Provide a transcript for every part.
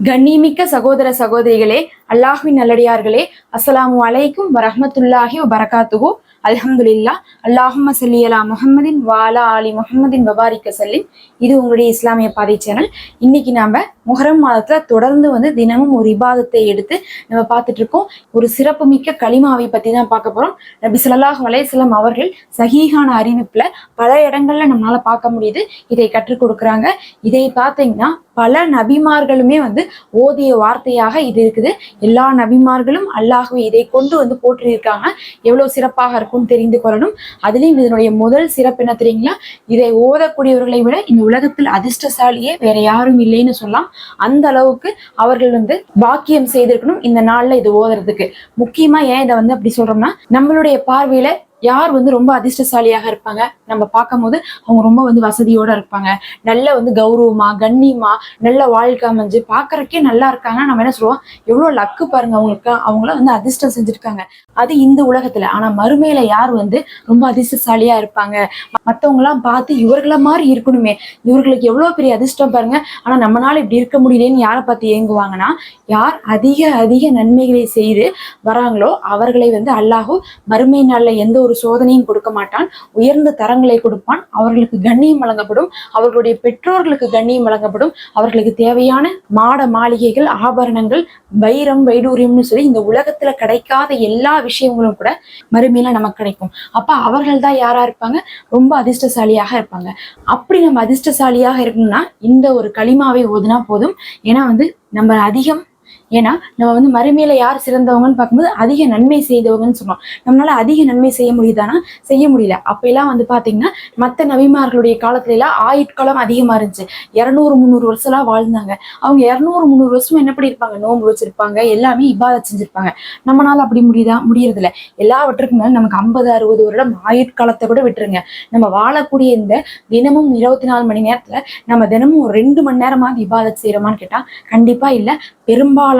கண்ணிமிக்க சகோதர சகோதரிகளே அல்லாஹின் நல்லடியார்களே அஸ்ஸலாமு அலைக்கும் வரஹ்மத்துல்லாஹி வபரகாத்துஹு. அல்ஹம்துலில்லா. அல்லாஹும்ம சல்லி அலா முஹம்மதின் வாலா அலி முஹம்மதின் வபாரிக்க சல்லிம் இது உங்களுடைய இஸ்லாமிய பாதை சேனல். இன்னைக்கு நாம முகரம் மாதத்துல தொடர்ந்து வந்து தினமும் ஒரு விவாதத்தை எடுத்து நம்ம பார்த்துட்டு இருக்கோம். ஒரு சிறப்புமிக்க களிமாவை பத்தி தான் பார்க்க போறோம். நபி சொல்லாஹ் அலைஹி அவர்கள் சஹீஹான அறிவிப்புல பல இடங்கள்ல நம்மளால பார்க்க முடியுது. இதை கற்றுக் கொடுக்குறாங்க. இதை பார்த்தீங்கன்னா பல நபிமார்களுமே வந்து ஓதிய வார்த்தையாக இது இருக்குது. எல்லா நபிமார்களும் அல்லாஹ்வை இதை கொண்டு வந்து போற்றியிருக்காங்க. எவ்வளவு சிறப்பாக இருக்கும். இருக்கும்னு தெரிந்து கொள்ளணும். அதுலயும் இதனுடைய முதல் சிறப்பு என்ன தெரியுங்களா? இதை ஓதக்கூடியவர்களை விட இந்த உலகத்தில் அதிர்ஷ்டசாலியே வேற யாரும் இல்லைன்னு சொல்லலாம். அந்த அளவுக்கு அவர்கள் வந்து பாக்கியம் செய்திருக்கணும் இந்த நாள்ல இது ஓதுறதுக்கு. முக்கியமா ஏன் இதை வந்து அப்படி சொல்றோம்னா நம்மளுடைய பார்வையில யார் வந்து ரொம்ப அதிர்ஷ்டசாலியாக இருப்பாங்க? நம்ம பார்க்கும்போது அவங்க ரொம்ப வந்து வசதியோட இருப்பாங்க. நல்ல வந்து கௌரவமா கண்ணியமா நல்ல வாழ்க்கை அமைஞ்சு பார்க்கறக்கே நல்லா இருக்காங்க நம்ம என்ன சொல்லுவோம்? எவ்வளவு லக்கு பாருங்க அவங்களுக்கு. அவங்கள வந்து அதிர்ஷ்டம் செஞ்சிருக்காங்க. அது இந்த உலகத்துல. ஆனா மறுமையில யார் வந்து ரொம்ப அதிர்ஷ்டசாலியா இருப்பாங்க? மத்தவங்க எல்லாம் பார்த்து இவர்கள மாதிரி இருக்கணுமே. இவர்களுக்கு எவ்வளவு பெரிய அதிர்ஷ்டம் பாருங்க. ஆனா நம்மளால இப்படி இருக்க முடியலன்னு யாரை பார்த்து ஏங்குவாங்கன்னா யார் அதிக அதிக நன்மைகளை செய்து வராங்களோ அவர்களை வந்து அல்லாஹோ மறுமை நாள்ல எந்த ஒரு சோதனையும் கொடுக்க மாட்டான். உயர்ந்த தரங்களை கொடுப்பான். அவர்களுக்கு கண்ணியம் வழங்கப்படும். அவர்களுடைய பெற்றோர்களுக்கு கண்ணியம் வழங்கப்படும். அவர்களுக்கு தேவையான மாட மாளிகைகள் ஆபரணங்கள் வைரம் வைடூரியம்னு சொல்லி இந்த உலகத்துல கிடைக்காத எல்லா விஷயங்களும் கூட மறுமையில நமக்கு கிடைக்கும். அப்ப அவர்கள் தான் யாரா இருப்பாங்க? ரொம்ப அதிர்ஷ்டசாலியாக இருப்பாங்க. அப்படி நம்ம அதிர்ஷ்டசாலியாக இருக்கணும்னா இந்த ஒரு களிமாவை ஓதுனா போதும். ஏன்னா வந்து நம்ம அதிகம் ஏன்னா நம்ம வந்து மறுமையில யார் சிறந்தவங்கன்னு பார்க்கும்போது அதிக நன்மை செய்தவங்கன்னு சொன்னோம் நம்மளால அதிக நன்மை செய்ய முடியுதானா? செய்ய முடியல. அப்பெல்லாம் வந்து பாத்தீங்கன்னா மற்ற நபிமார்களுடைய காலத்துல எல்லாம் ஆயுட்காலம் அதிகமா இருந்துச்சு. இரநூறு முந்நூறு வருஷம் எல்லாம் வாழ்ந்தாங்க. அவங்க இரநூறு முந்நூறு வருஷமும் என்ன பண்ணிருப்பாங்க நோன்பு வச்சிருப்பாங்க. எல்லாமே இபாதை செஞ்சிருப்பாங்க. நம்மளால அப்படி முடியுதா? முடியறதில்ல. எல்லாவற்றுக்கும் நமக்கு ஐம்பது அறுபது வருடம் ஆயுட்காலத்தை கூட விட்டுருங்க. நம்ம வாழக்கூடிய இந்த தினமும் இருபத்தி நாலு மணி நேரத்துல நம்ம தினமும் ஒரு ரெண்டு மணி நேரமாவது இபாதத் செய்யறோமான்னு கேட்டா கண்டிப்பா இல்ல.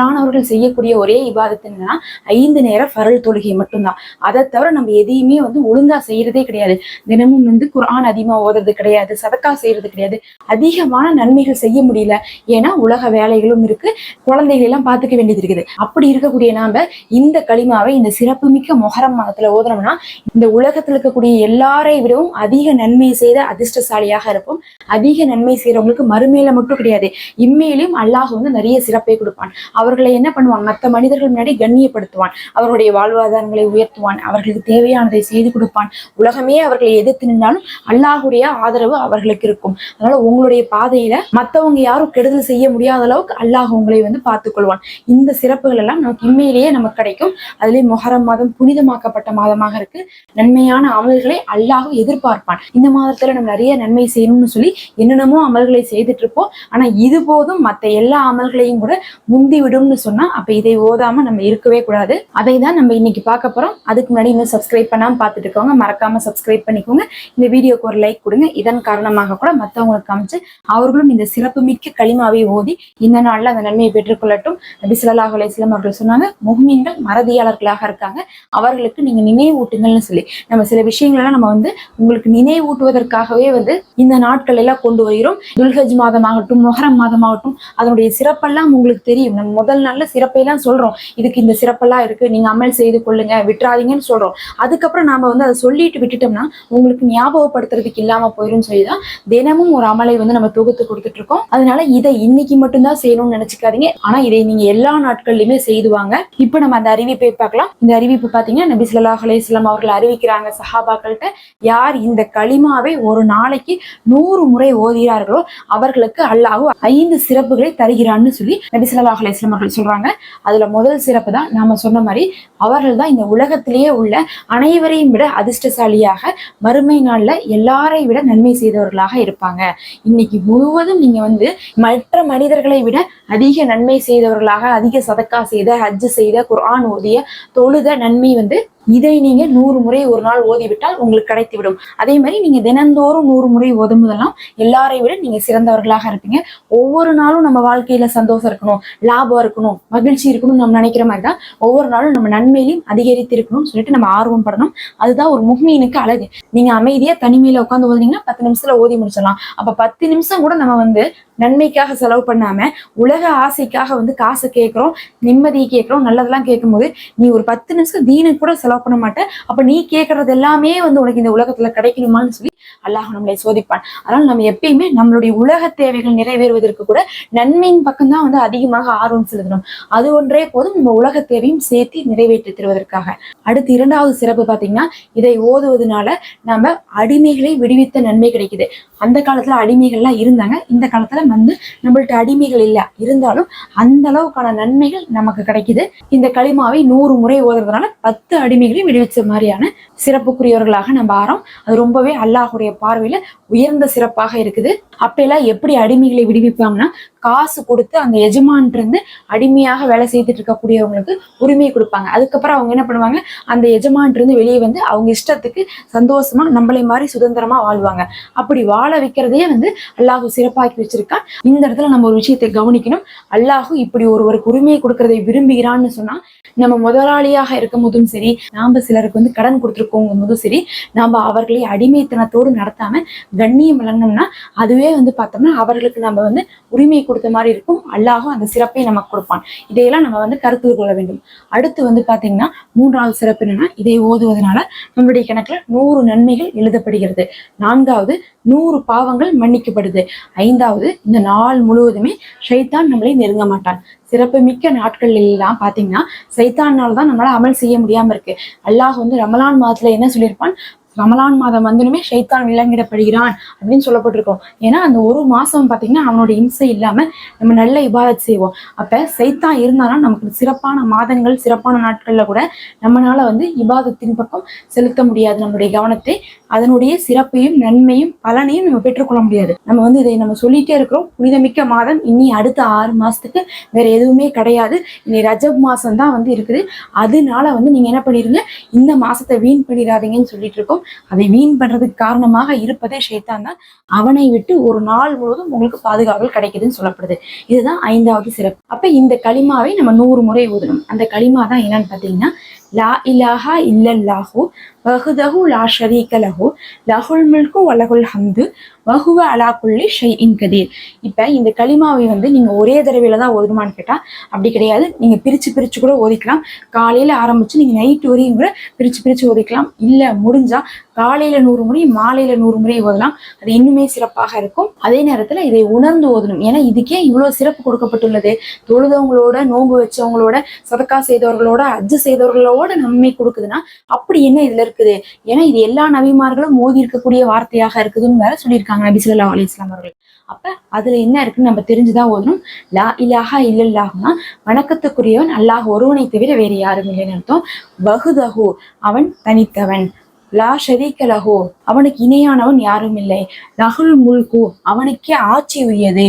பெரும்பாலானவர்கள் செய்யக்கூடிய ஒரே இபாதத்து என்னன்னா ஐந்து நேர ஃபரல் தொழுகை மட்டும்தான். அதை தவிர நம்ம எதையுமே வந்து ஒழுங்கா செய்யறதே கிடையாது. தினமும் வந்து குரான் அதிகமா ஓதுறது கிடையாது சதக்கா செய்யறது கிடையாது. அதிகமான நன்மைகள் செய்ய முடியல. ஏன்னா உலக வேலைகளும் இருக்கு. குழந்தைகள் எல்லாம் பார்த்துக்க வேண்டியது இருக்குது. அப்படி இருக்கக்கூடிய நாம இந்த களிமாவை இந்த சிறப்புமிக்க மொஹரம் மாதத்துல ஓதுனோம்னா இந்த உலகத்துல இருக்கக்கூடிய எல்லாரை விடவும் அதிக நன்மை செய்த அதிர்ஷ்டசாலியாக இருப்போம். அதிக நன்மை செய்யறவங்களுக்கு மறுமையில மட்டும் கிடையாது. இம்மையிலும் அல்லாஹ் வந்து நிறைய சிறப்பை கொடுப்பான். அவர் அவர்களை என்ன பண்ணுவான்? மற்ற மனிதர்கள் முன்னாடி கண்ணியப்படுத்துவான். அவர்களுடைய வாழ்வாதாரங்களை உயர்த்துவான். அவர்களுக்கு தேவையானதை செய்து கொடுப்பான். உலகமே அவர்களை எதிர்த்து நின்றாலும் அல்லாஹுடைய ஆதரவு அவர்களுக்கு இருக்கும். அதனால உங்களுடைய பாதையில மத்தவங்க யாரும் கெடுதல் செய்ய முடியாத அளவுக்கு அல்லாஹ் உங்களை வந்து பார்த்துக்கொள்வான். இந்த சிறப்புகள் எல்லாம் நமக்கு இம்மையிலேயே நமக்கு கிடைக்கும். அதுலயே மொஹரம் மாதம் புனிதமாக்கப்பட்ட மாதமாக இருக்கு. நன்மையான அமல்களை அல்லாஹ் எதிர்பார்ப்பான். இந்த மாதத்துல நம்ம நிறைய நன்மை செய்யணும்னு சொல்லி என்னென்னமோ அமல்களை செய்துட்டு இருப்போம். ஆனா இது போதும் மற்ற எல்லா அமல்களையும் கூட முந்திவிடும். வரும்னு சொன்னா அப்ப இதை ஓதாம நம்ம இருக்கவே கூடாது. அதை தான் நம்ம இன்னைக்கு பார்க்க போறோம். அதுக்கு முன்னாடி இன்னும் சப்ஸ்கிரைப் பண்ணாம பார்த்துட்டு இருக்கவங்க மறக்காம சப்ஸ்கிரைப் பண்ணிக்கோங்க. இந்த வீடியோக்கு ஒரு லைக் கொடுங்க. இதன் காரணமாக கூட மத்தவங்களுக்கு காமிச்சு அவர்களும் இந்த சிறப்பு மிக்க களிமாவை ஓதி இந்த நாள்ல அந்த நன்மையை பெற்றுக்கொள்ளட்டும். நபி ஸல்லல்லாஹு அலைஹி அவர்கள் சொன்னாங்க முஹ்மீன்கள் மறதியாளர்களாக இருக்காங்க. அவர்களுக்கு நீங்க நினைவூட்டுங்கள்னு சொல்லி. நம்ம சில விஷயங்கள்லாம் நம்ம வந்து உங்களுக்கு நினைவூட்டுவதற்காகவே வந்து இந்த நாட்கள் எல்லாம் கொண்டு வருகிறோம். துல்ஹஜ் மாதமாகட்டும் மொஹரம் மாதமாகட்டும் அதனுடைய சிறப்பெல்லாம் உங்களுக்கு தெரியும். நம்ம முதல் நாள்ல சிறப்பையெல்லாம் சொல்றோம். இதுக்கு இந்த சிறப்பெல்லாம் இருக்கு. நீங்க அமல் செய்து கொள்ளுங்க விட்டுறாதீங்கன்னு சொல்றோம். அதுக்கப்புறம் நாம வந்து அதை சொல்லிட்டு விட்டுட்டோம்னா உங்களுக்கு ஞாபகப்படுத்துறதுக்கு இல்லாம போயிடும் சொல்லிதான் தினமும் ஒரு அமலை வந்து நம்ம தொகுத்து கொடுத்துட்டு இருக்கோம் அதனால இதை இன்னைக்கு மட்டும்தான் செய்யணும்னு நினைச்சுக்காதீங்க. ஆனா இதை நீங்க எல்லா நாட்கள்லயுமே செய்துவாங்க இப்போ நம்ம அந்த அறிவிப்பை பார்க்கலாம். இந்த அறிவிப்பு பாத்தீங்கன்னா நபி சொல்லாஹ் அலையம் அவர்கள் அறிவிக்கிறாங்க சஹாபாக்கள்கிட்ட யார் இந்த களிமாவை ஒரு நாளைக்கு நூறு முறை ஓதுகிறார்களோ அவர்களுக்கு அல்லாஹ் ஐந்து சிறப்புகளை தருகிறான்னு சொல்லி நபி சொல்லாஹ் அலையம் அவர்கள் சொல்றாங்க. அதுல முதல் சிறப்பு தான் நாம சொன்ன மாதிரி அவர்கள் தான் இந்த உலகத்திலேயே உள்ள அனைவரையும் விட அதிர்ஷ்டசாலியாக மறுமை நாள்ல எல்லாரை விட நன்மை செய்தவர்களாக இருப்பாங்க. இன்னைக்கு முழுவதும் நீங்க வந்து மற்ற மனிதர்களை விட அதிக நன்மை செய்தவர்களாக அதிக சதக்கா செய்த ஹஜ்ஜு செய்த குர்ஆன் ஓதிய தொழுத நன்மை வந்து இதை நீங்க நூறு முறை ஒரு நாள் ஓதிவிட்டால் உங்களுக்கு கிடைத்துவிடும். அதே மாதிரி நீங்க தினந்தோறும் நூறு முறை ஓதும் போதெல்லாம் எல்லாரை விட நீங்க சிறந்தவர்களாக இருப்பீங்க. ஒவ்வொரு நாளும் நம்ம வாழ்க்கையில சந்தோஷம் இருக்கணும் லாபம் இருக்கணும் மகிழ்ச்சி இருக்கணும்னு நம்ம நினைக்கிற மாதிரி தான் ஒவ்வொரு நாளும் நம்ம நன்மையிலையும் அதிகரித்து இருக்கணும்னு சொல்லிட்டு நம்ம ஆர்வம் படணும். அதுதான் ஒரு முக்மீனுக்கு அழகு. நீங்க அமைதியா தனிமையில உட்காந்து ஓதுனீங்கன்னா பத்து நிமிஷத்துல ஓதி முடிச்சிடலாம். அப்ப பத்து நிமிஷம் கூட நம்ம வந்து நன்மைக்காக செலவு பண்ணாம உலக ஆசைக்காக வந்து காசு கேட்குறோம் நிம்மதி கேட்குறோம் நல்லதெல்லாம் கேட்கும்போது நீ ஒரு பத்து நிமிஷம் தீனுக்கு கூட செலவு பண்ண மாட்ட. அப்ப நீ கேட்கறது எல்லாமே வந்து உனக்கு இந்த உலகத்துல கிடைக்கணுமான்னு சொல்லி அல்லாஹ் நம்மளை சோதிப்பான். அதனால நம்ம எப்பயுமே நம்மளுடைய உலக தேவைகள் நிறைவேறுவதற்கு கூட நன்மையின் பக்கம் தான் வந்து அதிகமாக ஆர்வம் செலுத்தணும். அது ஒன்றே போதும் நம்ம உலக தேவையும் சேர்த்து நிறைவேற்றி தருவதற்காக அடுத்து இரண்டாவது சிறப்பு பார்த்தீங்கன்னா இதை ஓதுவதனால நம்ம அடிமைகளை விடுவித்த நன்மை கிடைக்குது. அந்த காலத்துல அடிமைகள்லாம் இருந்தாங்க. இந்த காலத்துல வந்து நம்மள்ட்ட அடிமைகள் இல்லை. இருந்தாலும் அந்த அளவுக்கான நன்மைகள் நமக்கு கிடைக்குது. இந்த களிமாவை நூறு முறை ஓதுறதுனால பத்து அடிமைகளையும் விடுவிச்ச மாதிரியான சிறப்புக்குரியவர்களாக நம்ம ஆறோம். அது ரொம்பவே அல்லாஹுடைய பார்வையில உயர்ந்த சிறப்பாக இருக்குது. அப்பெல்லாம் எப்படி அடிமைகளை விடுவிப்பாங்கன்னா காசு கொடுத்து அந்த எஜமான் இருந்து அடிமையாக வேலை செய்துட்டு இருக்கக்கூடியவங்களுக்கு உரிமை கொடுப்பாங்க. அதுக்கப்புறம் அவங்க என்ன பண்ணுவாங்க? அந்த எஜமான் இருந்து வெளியே வந்து அவங்க இஷ்டத்துக்கு சந்தோஷமா நம்மளை மாதிரி சுதந்திரமா வாழ்வாங்க. அப்படி வாழ வைக்கிறதையே வந்து அல்லாஹு சிறப்பாக்கி வச்சிருக்கான். இந்த இடத்துல நம்ம ஒரு விஷயத்தை கவனிக்கணும். அல்லாஹு இப்படி ஒருவருக்கு உரிமையை கொடுக்கறதை விரும்புகிறான்னு சொன்னா நம்ம முதலாளியாக இருக்கும் போதும் சரி நாம சிலருக்கு வந்து கடன் கொடுத்துருக்கோங்க போதும் சரி நாம அவர்களை அடிமைத்தனத்தோடு நடத்தாம கண்ணியம் விளங்கணும்னா அதுவே வந்து பார்த்தோம்னா அவர்களுக்கு நம்ம வந்து உரிமையை கொடுத்த மாதிரி இருக்கும். அல்லாஹும் அந்த சிறப்பை நமக்கு கொடுப்பான். இதையெல்லாம் நம்ம வந்து கருத்தில் கொள்ள வேண்டும். அடுத்து வந்து பார்த்தீங்கன்னா மூன்றாவது சிறப்பு என்னன்னா இதை ஓதுவதனால நம்மளுடைய கணக்கில் நூறு நன்மைகள் எழுதப்படுகிறது. நான்காவது நூறு பாவங்கள் மன்னிக்கப்படுது. ஐந்தாவது இந்த நாள் முழுவதுமே ஷைத்தான் நம்மளை நெருங்க மாட்டான். சிறப்பு மிக்க நாட்கள் எல்லாம் பாத்தீங்கன்னா சைத்தானால் தான் நம்மளால் அமல் செய்ய முடியாமல் இருக்கு. அல்லாஹ் வந்து ரமலான் மாதத்துல என்ன சொல்லியிருப்பான்? ரமலான் மாதம் வந்தனுமே ஷைத்தான் விலங்கிடப்படுகிறான் அப்படின்னு சொல்லப்பட்டிருக்கோம். ஏன்னா அந்த ஒரு மாசம் பார்த்தீங்கன்னா அவனோட இம்சை இல்லாம நம்ம நல்ல இபாதத் செய்வோம். அப்ப சைத்தான் இருந்தானா நமக்கு சிறப்பான மாதங்கள் சிறப்பான நாட்கள்ல கூட நம்மளால வந்து இபாதத்தின் பக்கம் செலுத்த முடியாது. நம்மளுடைய கவனத்தை அதனுடைய சிறப்பையும் நன்மையும் பலனையும் நம்ம பெற்றுக்கொள்ள முடியாது. நம்ம வந்து இதை நம்ம சொல்லிட்டே இருக்கிறோம். புனிதமிக்க மாதம். இனி அடுத்த ஆறு மாசத்துக்கு வேற எதுவுமே கிடையாது. இனி ரஜப் மாசம் தான் வந்து இருக்குது. அதனால வந்து நீங்க என்ன பண்ணிருங்க இந்த மாசத்தை வீண் பண்ணிடாதீங்கன்னு சொல்லிட்டு இருக்கோம். அதை வீண் பண்றதுக்கு காரணமாக இருப்பதே ஷேத்தான் தான். அவனை விட்டு ஒரு நாள் முழுவதும் உங்களுக்கு பாதுகாவல் கிடைக்குதுன்னு சொல்லப்படுது. இதுதான் ஐந்தாவது சிறப்பு. அப்ப இந்த களிமாவை நம்ம நூறு முறை ஊதணும். அந்த களிமா தான் என்னன்னு பாத்தீங்கன்னா லா இலாஹா இல்லல்லாஹு வஹுதஹு லா ஷரீக லஹு லஹுல் மில்கு வலகுல் ஹம்து வஹுவ அலா குல்லி ஷை இன் கதீர். இப்போ இந்த களிமாவை வந்து நீங்கள் ஒரே தடவையில் தான் ஓதுமான்னு கேட்டால் அப்படி கிடையாது. நீங்கள் பிரித்து பிரித்து கூட ஓதிக்கலாம். காலையில் ஆரம்பித்து நீங்கள் நைட்டு வரையும் கூட பிரித்து பிரித்து ஓதிக்கலாம். இல்லை முடிஞ்சால் காலையில் நூறு முறை மாலையில் நூறு முறை ஓதலாம். அது இன்னுமே சிறப்பாக இருக்கும். அதே நேரத்தில் இதை உணர்ந்து ஓதணும். ஏன்னா இதுக்கே இவ்வளோ சிறப்பு கொடுக்கப்பட்டுள்ளது. தொழுதவங்களோட நோன்பு வச்சவங்களோட சதக்கா செய்தவர்களோட அஜ்ஜு செய்தவர்களோட நன்மை கொடுக்குதுன்னா அப்படி என்ன இதுல இருக்குது? ஏன்னா இது எல்லா நபிமார்களும் மோதி இருக்கக்கூடிய வார்த்தையாக இருக்குதுன்னு வேற சொல்லியிருக்காங்க நபி ஸல்லல்லாஹு அலைஹி அவர்கள். அப்ப அதுல என்ன இருக்குன்னு நம்ம தெரிஞ்சுதான் ஓதணும். லா இலாஹா இல்லல்லாஹுனா வணக்கத்துக்குரியவன் அல்லாஹ் ஒருவனை தவிர வேறு யாரும் இல்லைன்னு அர்த்தம். பகுதகு அவன் தனித்தவன். லா ஷரீக்க லஹு அவனுக்கு இணையானவன் யாரும் இல்லை. லகுல் முல்கு அவனுக்கே ஆட்சி உரியது.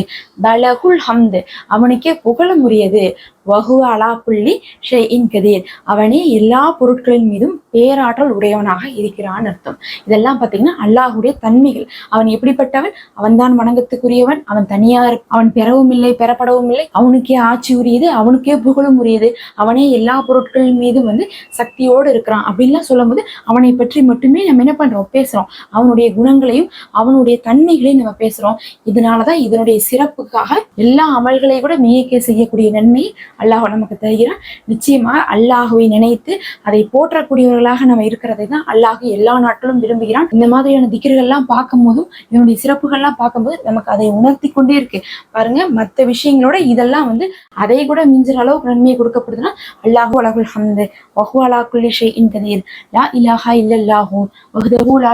தலகுல் ஹம்து அவனுக்கே புகழும் உரியது. வகு அலா புள்ளி ஷெயின் கதீர். அவனே எல்லா பொருட்களின் மீதும் பேராற்றல் உடையவனாக இருக்கிறான் அர்த்தம். இதெல்லாம் பார்த்தீங்கன்னா அல்லாஹுடைய தன்மைகள். அவன் எப்படிப்பட்டவன்? அவன்தான் வணங்கத்துக்குரியவன் அவன் தனியார் அவன் பெறவும் இல்லை பெறப்படவும் இல்லை. அவனுக்கே ஆட்சி உரியது அவனுக்கே புகழும் உரியது. அவனே எல்லா பொருட்களின் மீதும் வந்து சக்தியோடு இருக்கிறான். அப்படின்லாம் சொல்லும்போது அவனை பற்றி மட்டுமே நம்ம என்ன பண்றோம்? பேசுறோம். அவனுடைய குணங்களையும் அவனுடைய தன்மைகளையும் நம்ம பேசுறோம். இதனாலதான் இதனுடைய சிறப்புக்காக எல்லா அமல்களை கூட மியக்க செய்யக்கூடிய நன்மை அல்லாஹ் நமக்கு தருகிறான். நிச்சயமா அல்லாஹுவை நினைத்து அதை போற்றக்கூடியவர்களாக நம்ம இருக்கிறதை தான் அல்லாஹ் எல்லா நாட்களும் விரும்புகிறான். இந்த மாதிரியான திக்கிர்கள்லாம் பார்க்கும் போதும் இதனுடைய சிறப்புகள்லாம் பார்க்கும்போது நமக்கு அதை உணர்த்தி கொண்டே இருக்கு. பாருங்க மற்ற விஷயங்களோட இதெல்லாம் வந்து அதை கூட மிஞ்சுற அளவுக்கு நன்மை கொடுக்கப்படுதுன்னா அல்லாஹு அலகுல் ஹம்து வஹு அலா இன் கதீர் லா இலாஹா இல்லல்லாஹூ வஹ்தஹு லா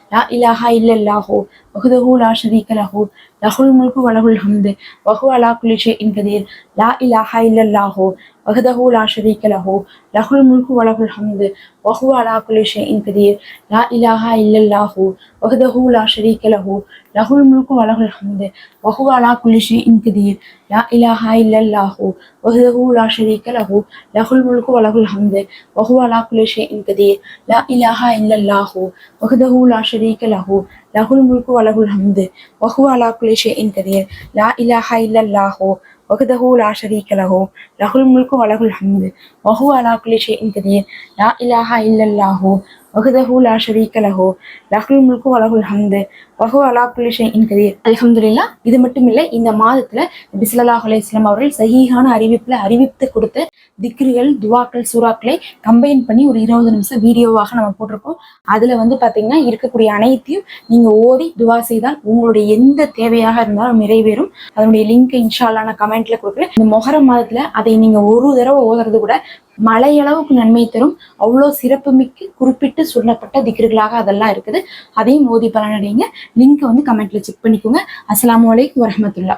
லா இலாஹா இல்லல்லாஹோ வஹ்தஹு லா ஷரீக லஹு லஹுல் முல்கு வலகுல் ஹம்து வஹு அலா குலிஷே ஷைஇன் கதீர் லா இலாஹா இல்லல்லாஹோ வஹ்தஹு லா ஷரீக லஹு லஹுல் முல்கு வலகுல் ஹம்து வஹு அலா குலிஷே ஷைஇன் கதீர் லா இலாஹா இல்லல்லாஹோ வஹ்தஹு லா ஷரீக லஹு லஹுல் முல்கு வலகுல் ஹம்து வஹு அலா குலிஷே ஷைஇன் கதீர் லா இலாஹா இல்லல்லாஹு வஹதஹு லா ஷரீக லஹு லஹுல் முல்கு வலஹுல் ஹம்து வஹு அலா குலி ஷைஇன் கதீர் லா இலாஹா இல்லல்லாஹு வஹதஹு லா ஷரீக லஹு லஹுல் முல்கு வலஹுல் ஹம்து வஹு அலா குலி ஷைஇன் கதீர் லா இலாஹா இல்லல்லாஹு வஹதஹு லா ஷரீக லஹு லஹுல் முல்கு வலஹுல் ஹம்து வஹு அலா குலி ஷைஇன் கதீர் லா இலாஹா இல்லல்லாஹு வகுதஹு லா ஷரீக்க லஹோ லஹுல் முல்கு வலகுல் ஹம்து வஹு அலா குலிஷை இன்கதீர் அலஹம்துல்லா இது மட்டும் இல்லை இந்த மாதத்துல பிஸ்லல்லாஹ் அலையம் அவர்கள் சகிஹான அறிவிப்புல அறிவித்து கொடுத்த திக்ருகள் துவாக்கள் சூறாக்களை கம்பைன் பண்ணி ஒரு இருபது நிமிஷம் வீடியோவாக நம்ம போட்டிருக்கோம். அதுல வந்து பாத்தீங்கன்னா இருக்கக்கூடிய அனைத்தையும் நீங்க ஓதி துவா செய்தால் உங்களுடைய எந்த தேவையாக இருந்தாலும் நிறைவேறும். அதனுடைய லிங்க் இன்ஷால்லான கமெண்ட்ல கொடுக்குறேன். இந்த மொஹர மாதத்துல அதை நீங்க ஒரு தடவை ஓதுறது கூட மலையளவுக்கு நன்மை தரும். அவ்வளோ சிறப்புமிக்க குறிப்பிட்டு சொல்லப்பட்ட திக்ருகளாக அதெல்லாம் இருக்குது. அதையும் மோதி பலனடைங்க. லிங்க்கை வந்து கமெண்ட்ல செக் பண்ணிக்கோங்க. அஸ்லாம் வலைக்கு வரமத்துல்லா